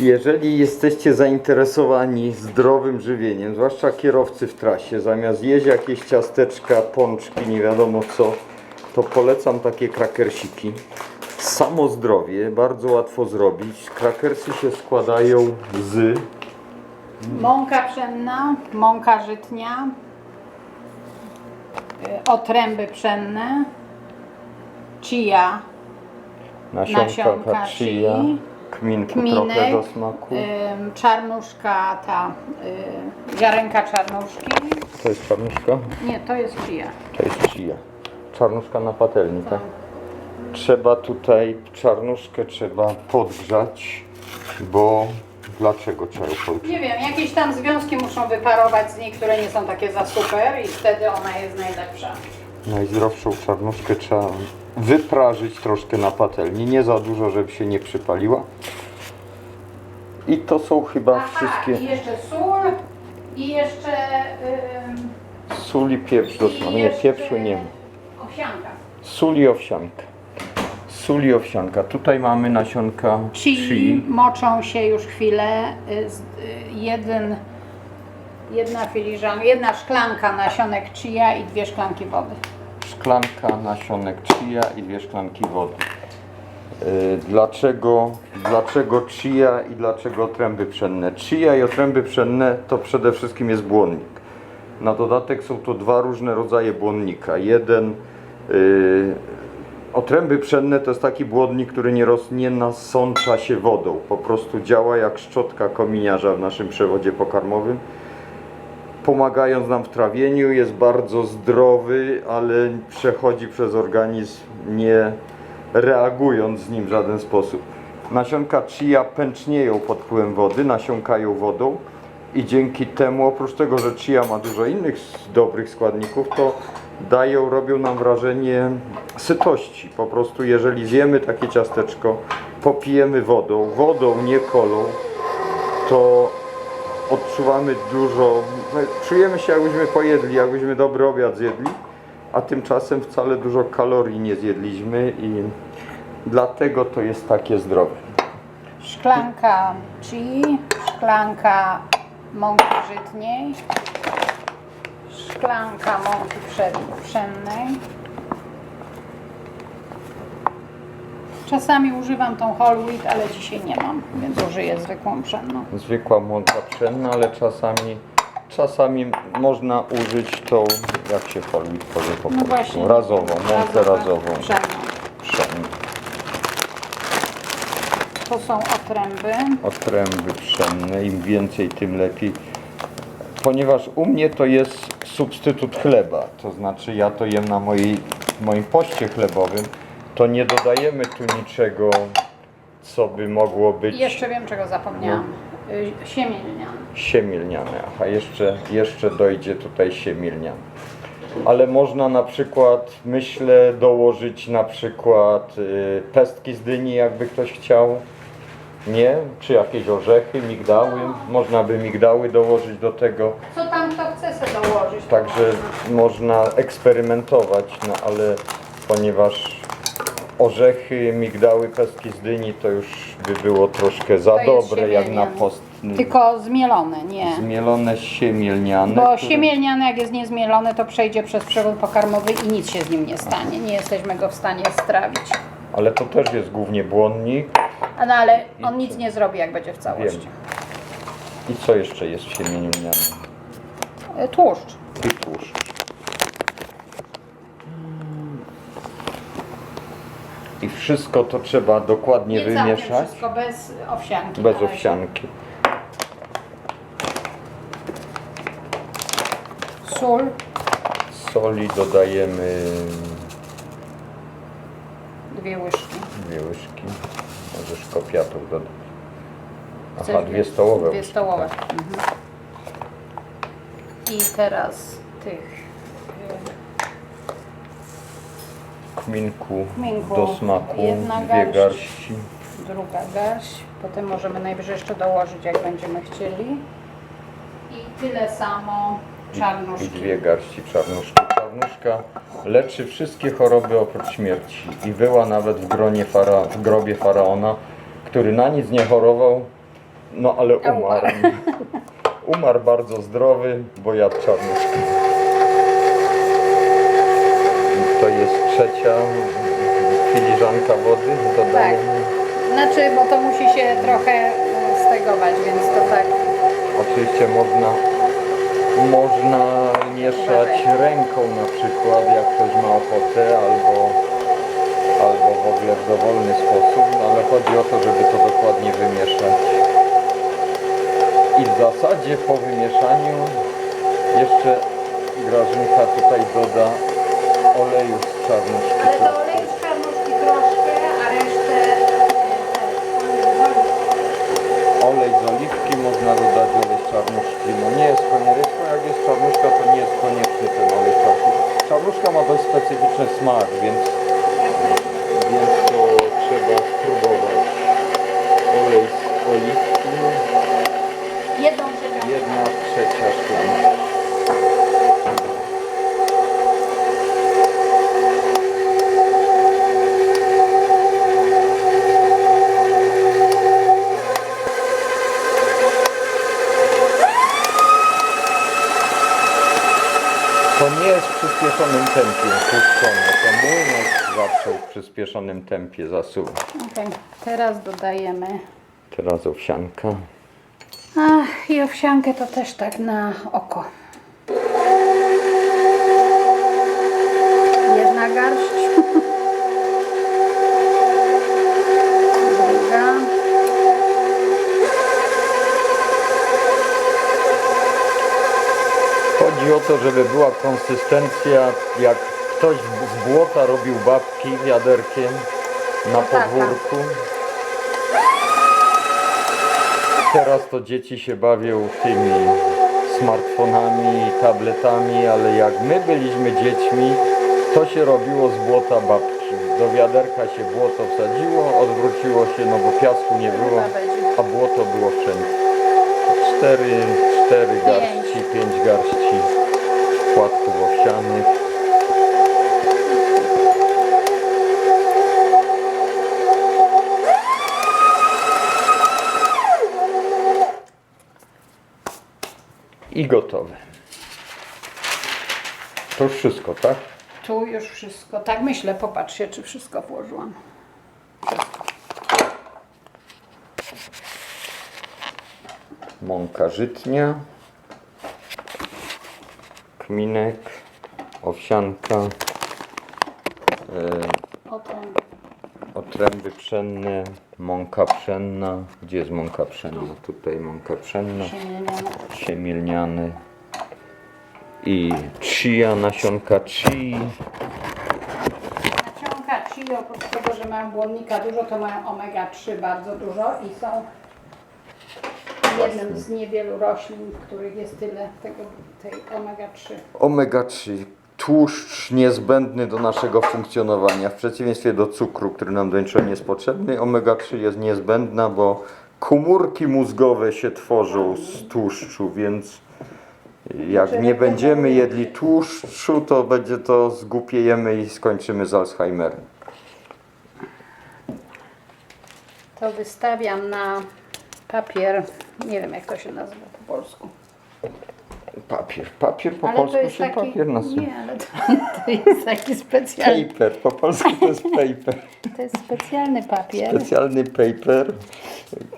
Jeżeli jesteście zainteresowani zdrowym żywieniem, zwłaszcza kierowcy w trasie, zamiast jeść jakieś ciasteczka, pączki, nie wiadomo co, to polecam takie krakersiki. Samo zdrowie, bardzo łatwo zrobić. Krakersy się składają z Mąka pszenna, mąka żytnia, y, otręby pszenne, chia, nasionka, Nasionka chia, chii, kminku kminek, trochę do smaku. ym, czarnuszka, ta y, ziarenka czarnuszki. To jest czarnuszka? Nie, to jest chia. To jest chia. Czarnuszka na patelni, tak? Trzeba tutaj czarnuszkę trzeba podgrzać, bo dlaczego podgrzać? Nie wiem, jakieś tam związki muszą wyparować z niej, które nie są takie za super i wtedy ona jest najlepsza. Najzdrowszą czarnuszkę trzeba wyprażyć troszkę na patelni, nie za dużo, żeby się nie przypaliła. I to są chyba Aha, wszystkie i jeszcze sól i jeszcze... ym, sól i pieprz do i smaku. Nie, pieprzu nie ma. Owsianka. Sól i owsianka. Sól i owsianka. Tutaj mamy nasionka Chi chi. moczą się już chwilę. y, y, Jeden, jedna filiżanka, jedna szklanka nasionek chia i dwie szklanki wody. Szklanka nasionek chia i dwie szklanki wody. Yy, Dlaczego, dlaczego chia i dlaczego otręby pszenne? Chia i otręby pszenne to przede wszystkim jest błonnik. Na dodatek są to dwa różne rodzaje błonnika. Jeden yy, otręby pszenne to jest taki błonnik, który nie, roz, nie nasącza się wodą. Po prostu działa jak szczotka kominiarza w naszym przewodzie pokarmowym pomagając nam w trawieniu, jest bardzo zdrowy, ale przechodzi przez organizm nie reagując z nim w żaden sposób. Nasionka chia pęcznieją pod wpływem wody, nasiąkają wodą i dzięki temu, oprócz tego, że chia ma dużo innych dobrych składników, to dają, robią nam wrażenie sytości. Po prostu jeżeli zjemy takie ciasteczko, popijemy wodą, wodą, nie kolą, to odczuwamy dużo, czujemy się jakbyśmy pojedli, jakbyśmy dobry obiad zjedli, a tymczasem wcale dużo kalorii nie zjedliśmy i dlatego to jest takie zdrowe. Szklanka chi, szklanka mąki żytniej, szklanka mąki pszennej. Czasami używam tą whole wheat, ale dzisiaj nie mam, więc użyję zwykłą pszenną. Zwykła mąka pszenna, ale czasami, czasami można użyć tą, jak się folwit powie po No polsku, właśnie. razową, mąkę razową, Pszenną. pszenną. To są otręby. otręby pszenne, im więcej, tym lepiej. Ponieważ u mnie to jest substytut chleba, to znaczy ja to jem na mojej, moim poście chlebowym, to nie dodajemy tu niczego, co by mogło być I jeszcze wiem, czego zapomniałam. Y, Siemię lniane. Siemielniane. Aha, jeszcze, jeszcze dojdzie tutaj siemielniane. Ale można na przykład, myślę, dołożyć na przykład y, pestki z dyni, jakby ktoś chciał. Nie? Czy jakieś orzechy, migdały. Można by migdały dołożyć do tego. Co tam kto chce sobie dołożyć? to Także można eksperymentować, no ale ponieważ orzechy, migdały, pestki z dyni to już by było troszkę za To jest dobre jak na post. Tylko zmielone, nie. Zmielone siemielniane. Bo które- siemielniane, jak jest niezmielone, to przejdzie przez przewód pokarmowy i nic się z nim nie stanie. Nie jesteśmy go w stanie strawić. Ale to też jest głównie błonnik. A No ale on nic nie zrobi, jak będzie w całości. I co jeszcze jest w siemieniu lnianym? Y, Tłuszcz. I tłuszcz. I wszystko to trzeba dokładnie Nie wymieszać. wszystko bez owsianki. Bez owsianki. Sól. Soli dodajemy Dwie łyżki. dwie łyżki. Możesz kopiatów dodać. Aha, Chcesz dwie stołowe Dwie łyżki, stołowe. tak. Mhm. I teraz tych Kminku Kminku do smaku. jedna Dwie garść. garści. druga garść. Potem możemy najwyżej jeszcze dołożyć, jak będziemy chcieli. I tyle samo I czarnuszki. dwie garści czarnuszki. Czarnuszka leczy wszystkie choroby oprócz śmierci. I była nawet w, gronie fara, w grobie faraona, który na nic nie chorował, No ale umarł. umarł. Bardzo zdrowy, bo jadł czarnuszki. To jest trzecia filiżanka wody. Tak. Dodajemy. Znaczy, bo to musi się trochę e, stegować, więc to tak. Oczywiście można, można mieszać ręką na przykład, jak ktoś ma ochotę, albo, albo w ogóle w dowolny sposób, no ale chodzi o to, żeby to dokładnie wymieszać. I w zasadzie po wymieszaniu jeszcze Grażynka tutaj doda oleju z czarnuszki. Ale to olej z czarnuszki troszkę, a resztę e, Olej z oliwki można dodać czarnuszki. No nie jest konieczne, jak jest czarnuszka, to nie jest konieczny ten olej czarnuszki. Czarnuszka ma dość specyficzny smak, więc To nie jest w przyspieszonym tempie puszczone, to młynek zawsze w przyspieszonym tempie zasuwa. Okej, teraz dodajemy. Teraz owsianka. Ach, i owsiankę to też tak na oko. Jedna garść. Druga. Chodzi o to, żeby była konsystencja, jak ktoś z błota robił babki wiaderkiem na tak, podwórku. Teraz to dzieci się bawią tymi smartfonami, tabletami, ale jak my byliśmy dziećmi, to się robiło z błota babki. Do wiaderka się błoto wsadziło, odwróciło się, no bo piasku nie było, a błoto było wszędzie. Cztery, cztery garści, pięć garści płatków owsianych. I gotowe. To już wszystko, tak? Tu już wszystko. Tak myślę, popatrzcie, czy wszystko włożyłam. Mąka żytnia, kminek, owsianka, e, otręby pszenne, mąka pszenna. Gdzie jest mąka pszenna? Tutaj mąka pszenna, siemielniany i chia, nasionka chi. Nasionka chili, oprócz tego, że mają błonnika dużo, to mają omega-3 bardzo dużo i są jednym z niewielu roślin, w których jest tyle tego, tej omega-3. Omega-3, tłuszcz niezbędny do naszego funkcjonowania. W przeciwieństwie do cukru, który nam do niczego nie jest potrzebny, omega-3 jest niezbędna, bo komórki mózgowe się tworzą z tłuszczu, więc jak nie będziemy jedli tłuszczu, to będzie to zgłupiejemy i skończymy z Alzheimerem. To wystawiam na papier, nie wiem jak to się nazywa po polsku. Papier, papier po Ale to polsku się taki, papier nazywa. nie, ale to, to jest taki specjalny, Paper, po polsku to jest paper. to jest specjalny papier. Specjalny paper,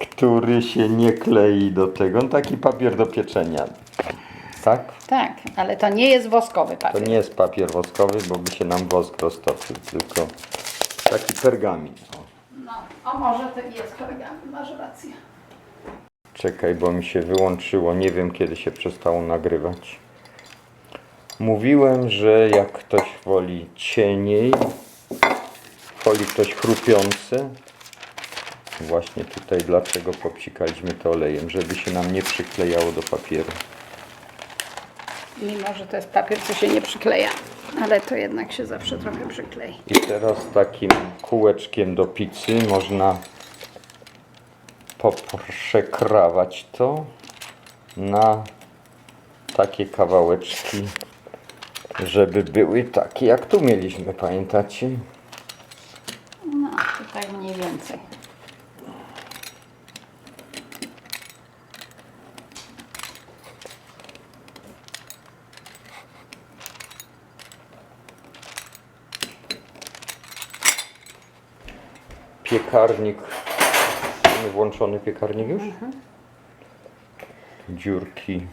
który się nie klei do tego. Taki papier do pieczenia. Tak? Tak, ale to nie jest woskowy To papier. nie jest papier woskowy, bo by się nam wosk roztopił, tylko taki pergamin. No, o może to jest pergamin, masz rację. Czekaj, bo mi się wyłączyło. Nie wiem, kiedy się przestało nagrywać. Mówiłem, że jak ktoś woli cieniej, woli ktoś chrupiący, właśnie tutaj dlaczego popsikaliśmy to olejem, żeby się nam nie przyklejało do papieru. Mimo, że to jest papier, co się nie przykleja, ale to jednak się zawsze trochę przyklei. I teraz takim kółeczkiem do pizzy można poprzekrawać to na takie kawałeczki, żeby były takie jak tu mieliśmy, pamiętacie? No, tutaj mniej więcej. Piekarnik Mamy włączony piekarnik już? Dziurki.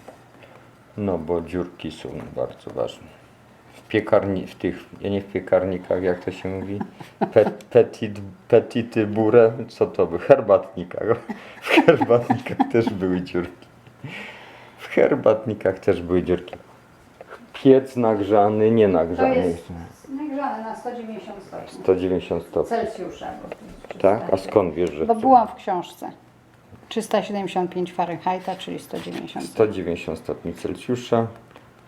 No bo dziurki są bardzo ważne. W piekarni, w tych, ja nie w piekarnikach, jak to się mówi, Pe, petit, petity burę, co to by, herbatnikach. W herbatnikach też były dziurki. W herbatnikach też były dziurki. Piec nagrzany, nie To nagrzany. jest nagrzane na 190 stopni 190 stopni. Celsjusza. bo to Tak? A 300. skąd wiesz, że Bo to- byłam w książce. 375 Fahrenheita, czyli 190. 190 stopni Celsjusza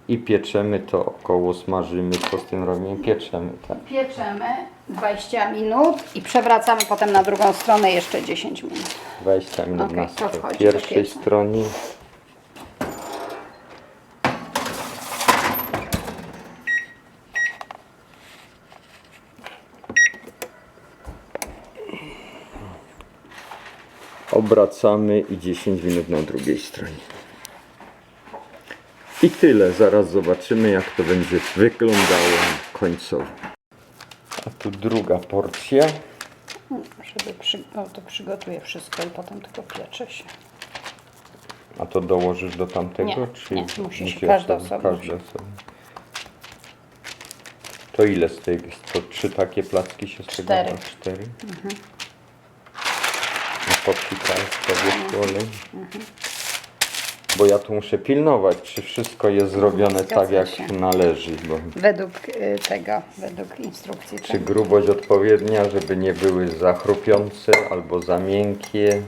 i pieczemy to około, smażymy, co z tym robimy? Pieczemy, tak. Pieczemy 20 minut i przewracamy potem na drugą stronę jeszcze 10 minut. 20 minut Okej, na to wchodzi do pierwszej pieca. stronie. Obracamy i 10 minut na drugiej stronie. I tyle. Zaraz zobaczymy, jak to będzie wyglądało końcowo. A tu druga porcja. Żeby przy, o, to przygotuję wszystko i potem tylko piecze się. A to dołożysz do tamtego? Nie, czy nie, musi się każda Każda. To ile z tej, to trzy takie placki się z tego Cztery. da? Cztery. No podsikałeś sobie olej. Bo ja tu muszę pilnować, czy wszystko jest zrobione Zgadza tak, jak się. należy. Bo Według y, tego, według instrukcji. czy tak. grubość odpowiednia, żeby nie były za chrupiące albo za miękkie.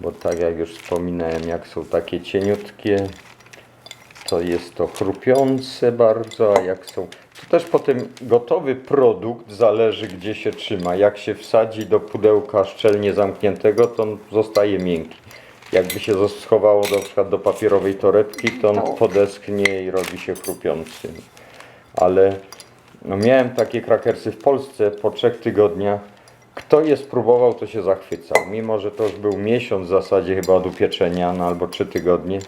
Bo tak jak już wspominałem, jak są takie cieniutkie, to jest to chrupiące bardzo, a jak są... To też potem gotowy produkt zależy gdzie się trzyma. Jak się wsadzi do pudełka szczelnie zamkniętego, to on zostaje miękki. Jakby się schowało na przykład do papierowej torebki, to on podeschnie i robi się chrupiący. Ale no miałem takie krakersy w Polsce po trzech tygodniach. Kto je spróbował, to się zachwycał. Mimo, że to już był miesiąc w zasadzie chyba od upieczenia, no albo trzy tygodnie.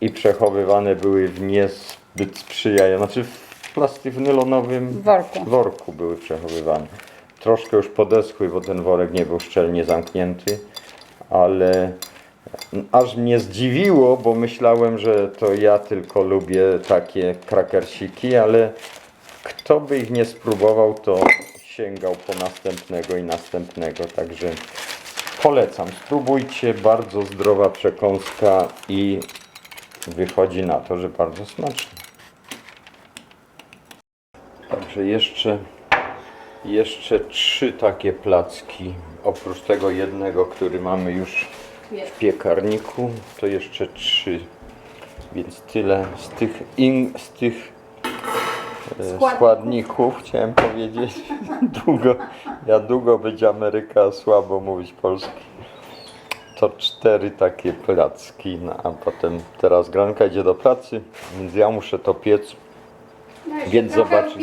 I przechowywane były w niezbyt sprzyjającym, znaczy w plasty w nylonowym Worku. worku były przechowywane. Troszkę już podeschły, bo ten worek nie był szczelnie zamknięty, ale aż mnie zdziwiło, bo myślałem, że to ja tylko lubię takie krakersiki, ale kto by ich nie spróbował, to sięgał po następnego i następnego, także polecam. Spróbujcie, bardzo zdrowa przekąska i wychodzi na to, że bardzo smaczna. Także jeszcze, jeszcze trzy takie placki, oprócz tego jednego, który mamy już w piekarniku, to jeszcze trzy. Więc tyle z tych, in, z tych e, Składników. składników chciałem powiedzieć. Długo, ja długo być Ameryka, słabo mówić polski. To cztery takie placki, no, a potem teraz Granka idzie do pracy, więc ja muszę to piec. Więc zobaczy-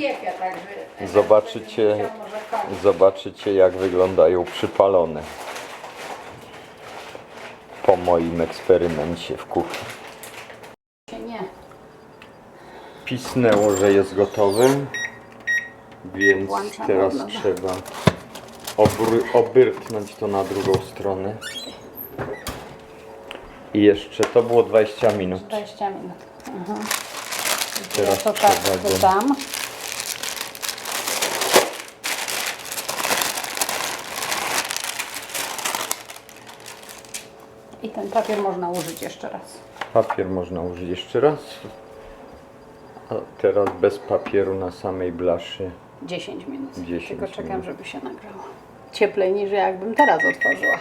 zobaczycie-. Zobaczycie jak wyglądają przypalone po moim eksperymencie w kuchni. Pisnęło, że jest gotowy, więc teraz trzeba obyrknąć to na drugą stronę. I jeszcze to było 20 minut. 20 minut. Mhm. Teraz ja to tak dodam. I ten papier można użyć jeszcze raz. Papier można użyć jeszcze raz. A teraz bez papieru na samej blaszy. 10 minut. 10 Tylko czekam, minut. żeby się nagrało. Cieplej niż jakbym teraz otworzyła.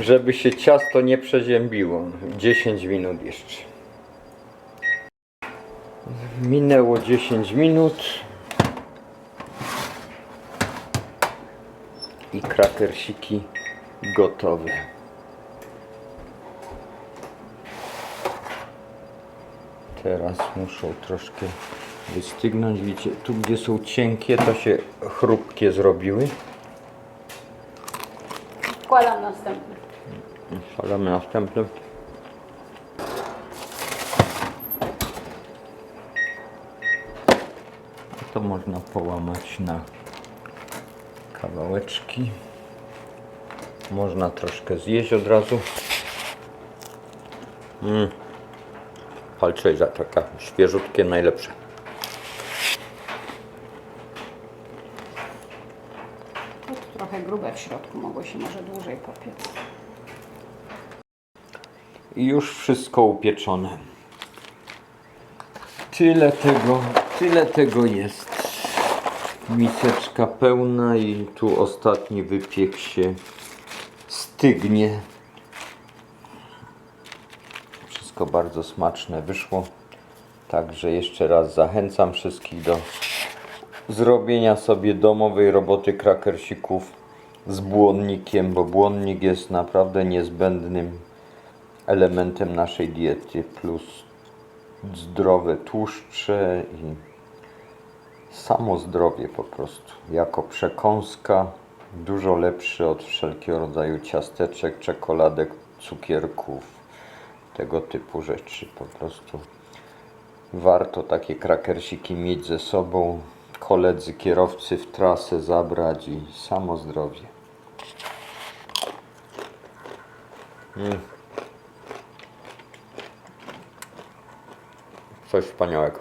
Żeby się ciasto nie przeziębiło. 10 minut jeszcze. Minęło 10 minut. I krakersiki gotowe. Teraz muszą troszkę wystygnąć. Widzicie, tu gdzie są cienkie, to się chrupkie zrobiły. Wkładam następny. Wkładamy następny. To można połamać na kawałeczki. Można troszkę zjeść od razu. Mm. Palczejza taka świeżutkie, najlepsze. Trochę grube w środku, mogło się może dłużej popiec. I już wszystko upieczone. Tyle tego, tyle tego jest. Miseczka pełna i tu ostatni wypiek się stygnie. Wszystko bardzo smaczne wyszło. Także jeszcze raz zachęcam wszystkich do zrobienia sobie domowej roboty krakersików z błonnikiem, bo błonnik jest naprawdę niezbędnym elementem naszej diety, plus zdrowe tłuszcze i samo zdrowie po prostu. Jako przekąska dużo lepszy od wszelkiego rodzaju ciasteczek, czekoladek, cukierków, tego typu rzeczy. Po prostu warto takie krakersiki mieć ze sobą, koledzy kierowcy w trasę zabrać i samo zdrowie. coś wspaniałego.